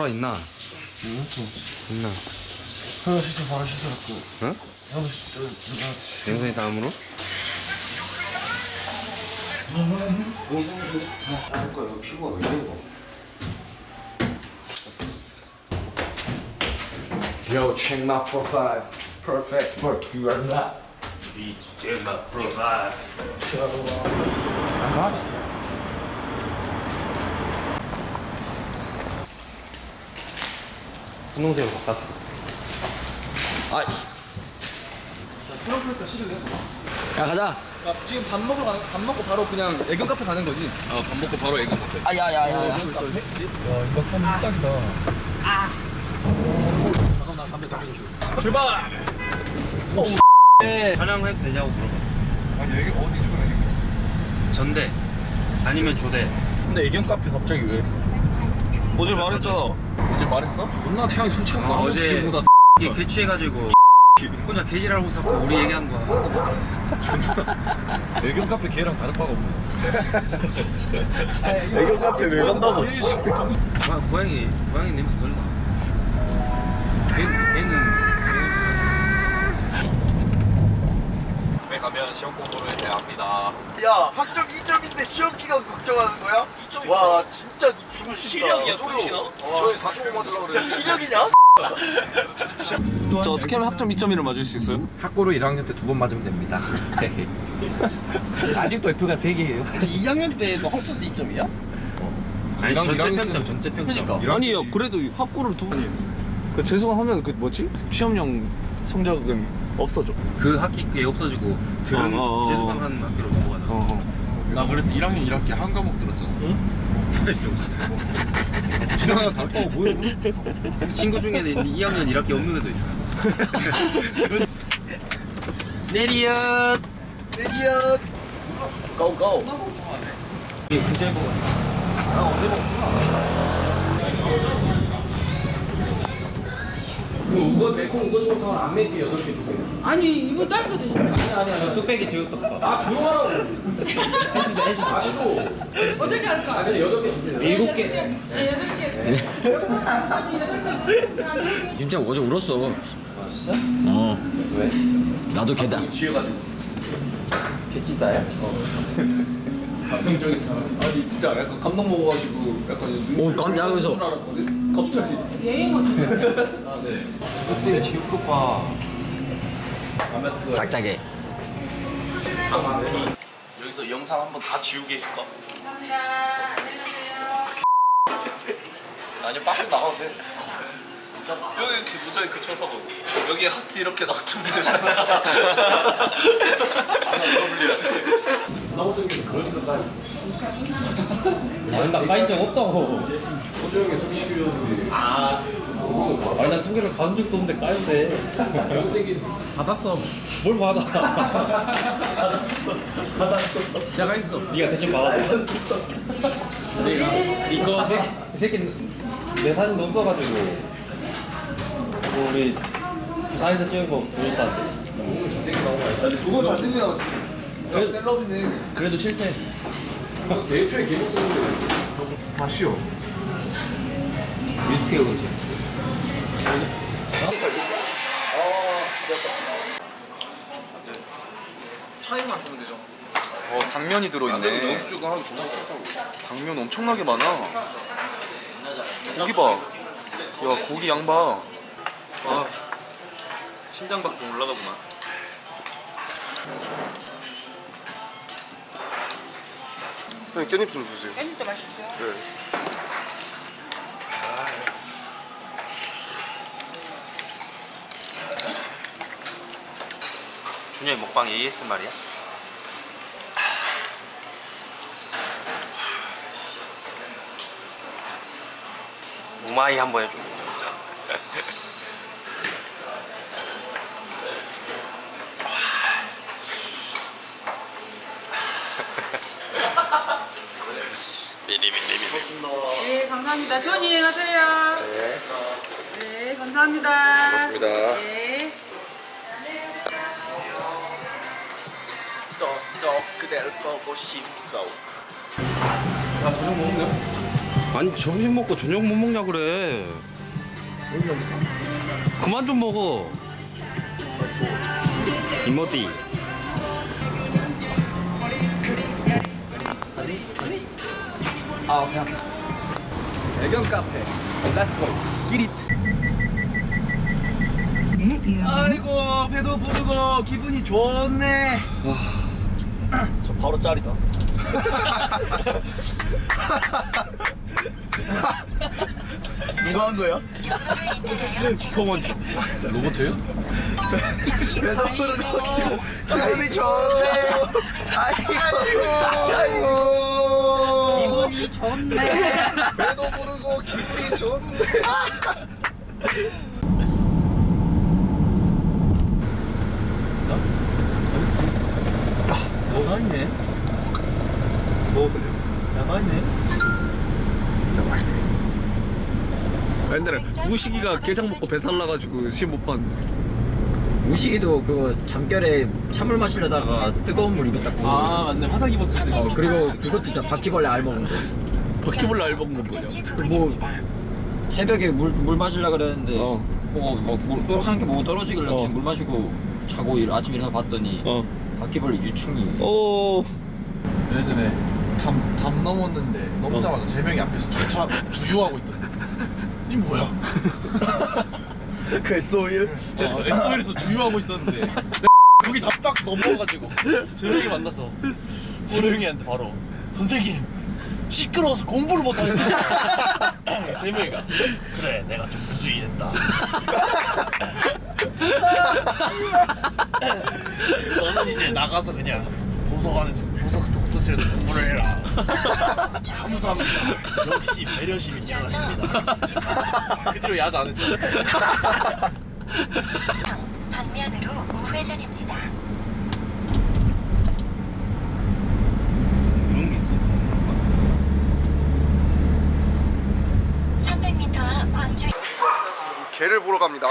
호러 있나? 응? 좀 있나? 하나 씻어 바로 씻어갖고 응? 하나 누가 영선이 다음으로? 할 거야 이거 피부가 왜 이래 이거 Yo check my profile perfect but you are not 분홍색으로 바꿨어. 아이 야 가자 야, 지금 밥 먹으러 가, 밥 먹고 바로 그냥 애견 카페 가는 거지? 어 밥 먹고 바로 애견 카페 아 야 야 야야. 야, 2박 3일 딱이다. 아. 잠깐만 나 담배 담배 좀. 출발. 촬영해도 되냐고 물어봐. 아니 여기 어디 죽은 전대 아니면 조대. 근데 애견 카페 갑자기 왜? 어제 말했잖아. 어제 말했어? 존나 태양이 술 취한 어, 거 어제 이게 개취해가지고 혼자 개지랄하고 있었고 우리 얘기한 거 하나도 못 들었어. 애견 카페 걔랑 다를 바가 없네. 애견 카페 왜 간다고? 고- 고양이 고양이 냄새 덜 나. 걔 걔는 집에 가면 시험 공부를 해야 합니다. 야 학점 2점인데 시험 기간 걱정하는 거야? 와 진짜 니 죽을 시력이야 소리시나? 저희 4초 맞으려고 진짜 시력이냐? 저 어떻게 하면 학점 2.1을 맞을 수 있어요? 학고로 1학년 때 두 번 맞으면 됩니다 아직도 F가 3개예요 2학년 때너 헐쳐서 2점이야? 아니 이랑- 전체 평점 전체 평점. 아니요 그래도 학고를 두 번. 그 재수하면 그 뭐지? 취업용 성적은 없어져. 그 학기 꽤 없어지고 들은 어, 어, 어. 재수강 하는 학교로 넘어가자. 어. 나 그래서 1학년 1학기 한 과목 들었잖아 지나가 다를 바가 뭐야? 그 친구 중에는 2학년 1학기 없는 애도 있어. 내리엇. 내기야 고고 이게 구제 보. 우거 매콤 우거 좋다고 안 맵게 8개 주세요 아니 이거 다른 거 드시면 저 뚝배기 제육덮밥. 아 조용하라고 해주세요 해주세요. 아 싫어 어떻게 할까? 아 근데 8개 주세요 일곱 개. 네, 여덟 개. 진짜 어제 울었어. 어. 왜? 나도 걔다. 개찐다야? 감성적인 사람 아니 진짜 약간 감동 먹어가지고 약간 오, 깜- 야, 그래서- 줄 알았거든? 갑자기 예행어 주세요. 그때 제육 덮밥 작작해. 여기서 영상 한번 다 지우게 해줄까? 감사합니다. 안녕하세요. 아니 밖에 나가도 돼 여기 이렇게 모자에 그쳐서 여기에 하트 이렇게 놔두면 되잖아. 나무 속에서 그러니까 나 아니 나 가인 적 없다고. 호주형의 숙식이었는데 아니 나 소개를 받은 적도 없는데 까인데. 잘못생긴 받았어 뭘 받아? 내가 있어 네가 대신 받아. 내가 이거 새끼 이 새끼 내 사진도 없어가지고 뭐 우리 부산에서 찍은 거 보였다는데. 두번 잘생겨 나왔지 야 셀럽이네 그래도 싫대. 대초에 개못 썼는데 다 쉬어 미스케어 그지. 차이만 주면 되죠. 어, 당면이 들어있네. 하기 싫다고 당면 엄청나게 많아. 고기 봐. 야, 고기 양 봐. 아, 심장밖에 올라가구만. 형님 깻잎 좀 주세요. 깻잎도 맛있어요. 네. 준영이 먹방 ASMR이야? 우마이 한번 해줘. 네, 감사합니다. 좋은 여행 하세요. 네. 네, 감사합니다. 고맙습니다. 네. 떡떡 그댈 보고 싶소 아 저녁 먹는데요? 아니 점심 먹고 저녁 못 먹냐 그래 그만 좀 먹어 이모디 아 그냥 애견 카페. 렛츠고 기릿 아이고 배도 부르고 기분이 좋네. 저 바로 짤이다 누가 한 거야? 성원 로봇이에요? 배도 부르고 기분이 좋네 아이고. 기분이 좋네. 배도 부르고 기분이 좋네. 뭐가 있네? 뭐 야가 있네 옛날에 우식이가 게장 먹고 배탈 나가지고 시험 못 봤는데. 우식이도 그거 잠결에 찬물 마시려다가 뜨거운 물 입에 딱 부어. 아 맞네 화상 입었을 때. 어 그리고 그것도 진짜 바퀴벌레 알 먹은 거. 바퀴벌레 알 먹은 건 뭐냐? 뭐 새벽에 물 물 마실라 그랬는데 어. 뭐뭐 하는 게 뭐고 떨어지길래 어. 그냥 물 마시고 자고 일- 아침 일어나 봤더니 어. 바퀴벌레 유충이. 오. 예전에 담, 담 넘었는데 넘자마자 제 명이 앞에서 주차 주유하고 있던데 이 뭐야? 그 S51 어, SO에서 주유하고 있었는데. 내가 여기 담딱 넘어가지고 제 명이 만나서 재명이한테 바로 선생님 시끄러워서 공부를 못하겠어. 재명이가 그래 내가 좀 부주의했다. 너는 이제 나가서 그냥 도서관에서 도서 독서실에서 공부를 해라. 감사합니다 역시 배려심이 뛰어나십니다. 그 뒤로 야자 안 했죠? 방면으로 우회전입니다. 이런 게 있어 300m 앞 광주 개를 보러 갑니다.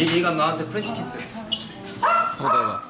얘, 얘가 나한테 프렌치 키스했어 봐봐.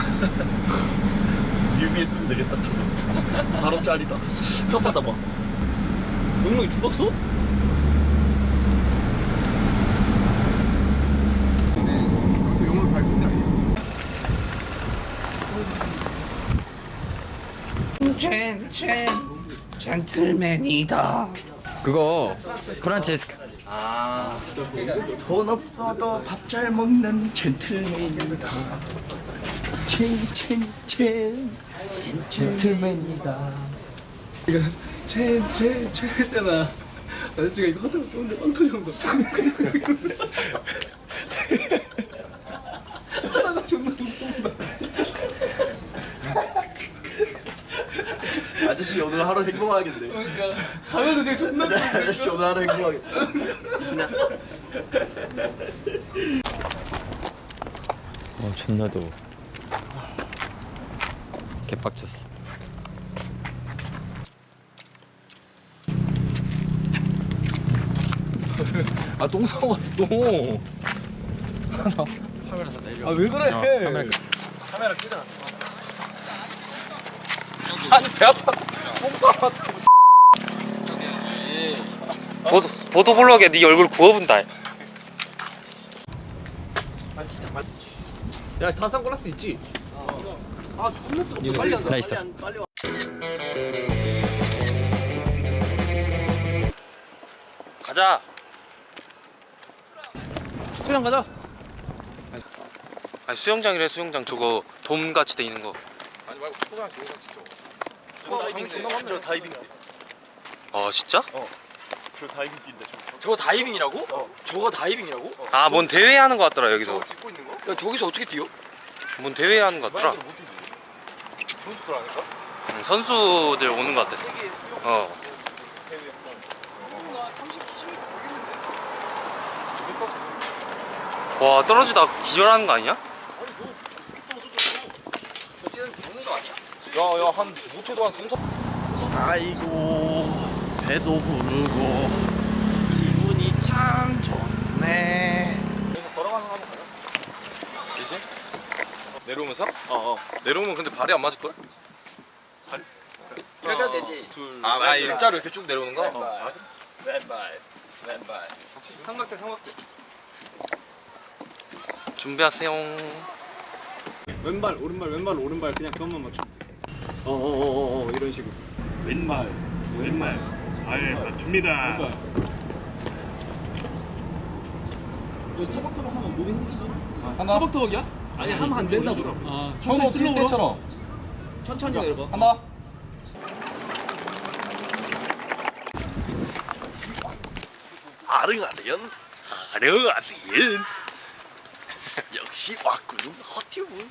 뮤비 했으면 되겠다 저거. 바로 짤이다. 펴봐다 봐. 용룡이 죽었어? 저 용을 밟은 게 아니에요. 그거 프란체스카. 돈 없어도 밥 잘 먹는 젠틀맨이다. 첸첸첸 젠틀맨이다. 이거 최최 최잖아. 아저씨가 이거 하다가 쫓는데 빵 터지는 거. 하다가 존나 무서운다. 아저씨 오늘 하루 행복하겠네. 그러니까 가면서 지금 존나 네, 아저씨 오늘 하루 행복하겠네. 어 존나 더워 개빡쳤어 아 똥 싸고 왔어 똥. 카메라 다 내려. 아 왜 그래? 카메라 카메라 끄자. 아니 배 아팠어. 똥 싸고 왔다고. 저기. 보도블럭에 네 얼굴 구워본다. 야다 선글라스 있지? 아 존나 뜨겁다 빨리 앉아 나 있어. 빨리, 앉- 빨리 와 가자. 축구장 가자 아니 수영장이래 수영장 저거 돔 같이 돼 있는 거. 저 다이빙 저 다이빙 아 진짜? 저 다이빙 뛴다 저거 다이빙이라고? 저거 다이빙이라고? 아뭔 대회 하는 거 같더라 여기서. 저 찍고 있는 거? 야 저기서 어떻게 뛰어? 뭔 대회 하는 거 같더라. 선수들 아닐까? 응, 선수들 오는 거 같았어. 어. 와 떨어지다 기절하는 거 아니야? 야야 한 못해도 한 3, 4 아이고 배도 부르고 기분이 참 좋네 되지? 내려오면서? 어어. 내려오면 근데 발이 안 맞을걸? 이렇게 하면 되지? 아, 아 일자로 이렇게 쭉 내려오는 거? 왼발. 왼발. 삼각대 삼각대. 준비하세요. 왼발 오른발 왼발 오른발 그냥 그것만 맞춰 어어어 어 이런 식으로. 왼발 왼발. 발 맞춥니다. 터벅터벅 하면 몸이 힘들어 하나. 터벅터벅이야? 아니 하면 안 된다고. 아 천천히 슬로우로? 천천히 내려봐. 하나 아릉아세연 아릉아세연 역시 왔구는 허튜브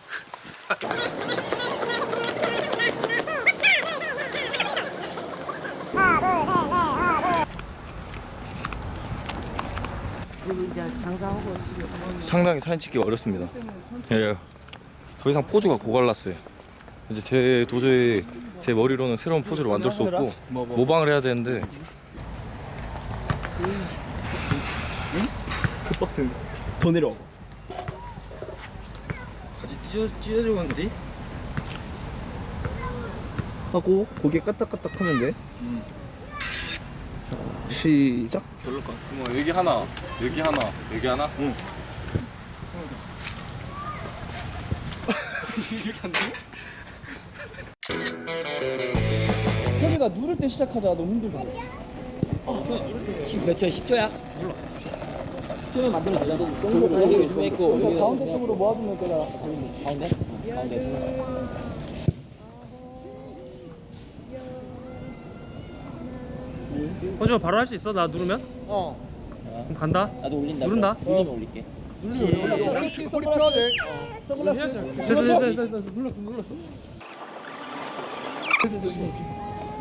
상당히 사진 찍기 어렵습니다. 예. 더 이상 포즈가 고갈랐어요. 이제 제 도저히 제 머리로는 새로운 포즈를 만들 수 없고 모방을 해야 되는데 더 내려 바지 찢어, 찢어졌는데? 하고 고개 까딱까딱 하면 돼 자, 시작. 뭐 여기 하나. 여기 하나. 여기 하나? 응. 태비가 누를 때 시작하자. 너무 힘들다. 몇 초야? 10초야? 몰라. 10초면 만들어 주자. 여기 요즘에 있고 여기 가운데 쪽으로 모아두면 되라 가운데? 가운데 허지마 바로 할 수 있어? 나 누르면? 어 그럼 간다 나도 올린다 누른다? 올리면 올릴게 됐어 됐어 됐어 됐어 눌렀어 눌렀어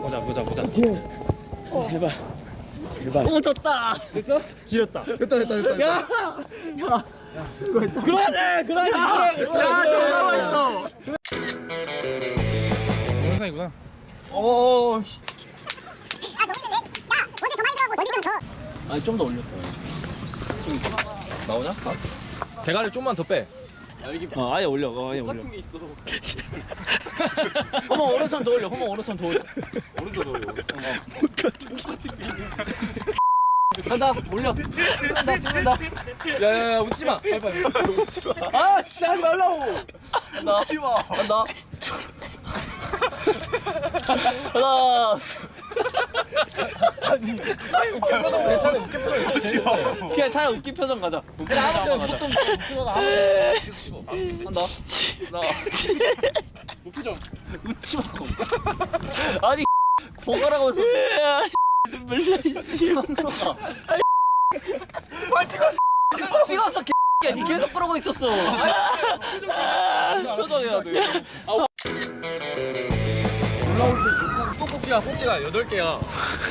보자 보자 보자. 제발 제발 어 졌다 됐어? 지렸다 됐다 됐다 됐다 야! 야! 그러네! 그러네! 야! 정말 맛있어! 동영상이구나. 어 아니 좀 더 올려 나오냐? 대가리 좀만 더 빼. 어, 아예 올려. 어, 아예 올려. 허머 오른손 더 올려. 허머 오른손 더 올려. 간다 올려. 찍는다 찍는다 야야야 웃지 마. 빨리빨리. 아씨 하지 말라고. 간다. 치마. 간다. 하나 괜찮아. 웃겨 표정 있어. 그냥 차라리 웃긴 표정 가자. 웃긴 표정 한번 가자. 간다 하나 웃기죠 웃지 마. 아니 보가라고 해서 눈물 나 빨리 찍었어? 찍었어 개야. 니 계속 그러고 있었어. 표정 해야. 돼 꼭지야, 꼭지가 8개야.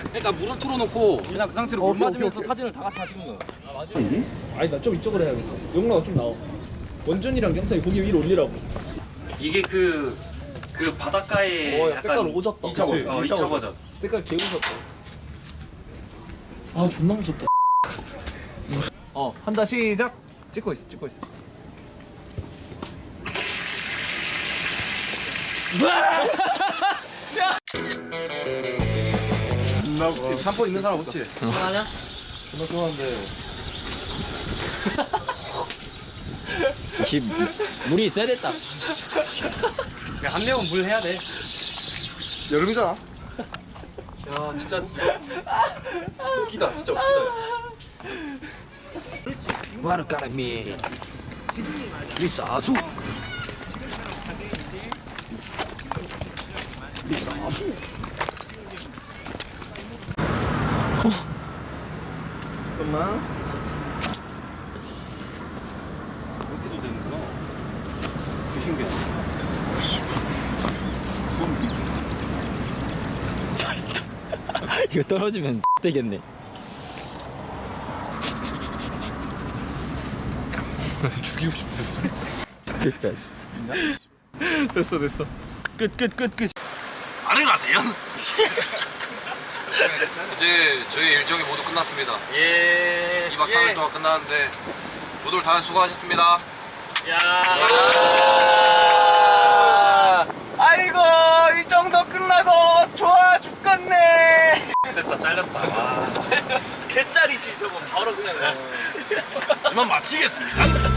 그러니까 물을 틀어놓고 그냥 그 상태로 물 맞으면서 사진을 다 같이 찍는 거야. 아니 나 좀 이쪽으로 해야겠다 용라가 좀 나와 원준이랑 경상이 고기 위로 올리라고 이게 그, 그 바닷가에 어, 야, 색깔 오졌다. 2차 버전. 어, 2차 버전. 색깔 개 무섭다 아 존나 무섭다 어 한다 시작 찍고 있어 찍고 있어 삼포 있는 사람 없지? 하냐? 존나 좋아한데. 역시 물이 있어야 됐다. 한 명은 물 해야 돼. 여름이잖아. 야, 진짜 웃기다. 진짜 웃기다. 와르까라미 리사수 리사수 잠깐만. 이렇게도 되는구나. 그 신기하다. 이거 떨어지면 되겠네. 죽이고 싶다. 됐다. 됐어 됐어. 끝 끝 끝 끝. 아르가세요? 이제 저희 일정이 모두 끝났습니다. 예. 2박 3일 동안 끝났는데 모두 다들 수고하셨습니다. 야. 아이고 일정 도 끝나고 좋아 죽겠네. 됐다 잘렸다. 와 개짜리지 저거. 바로 그냥. 이만 마치겠습니다.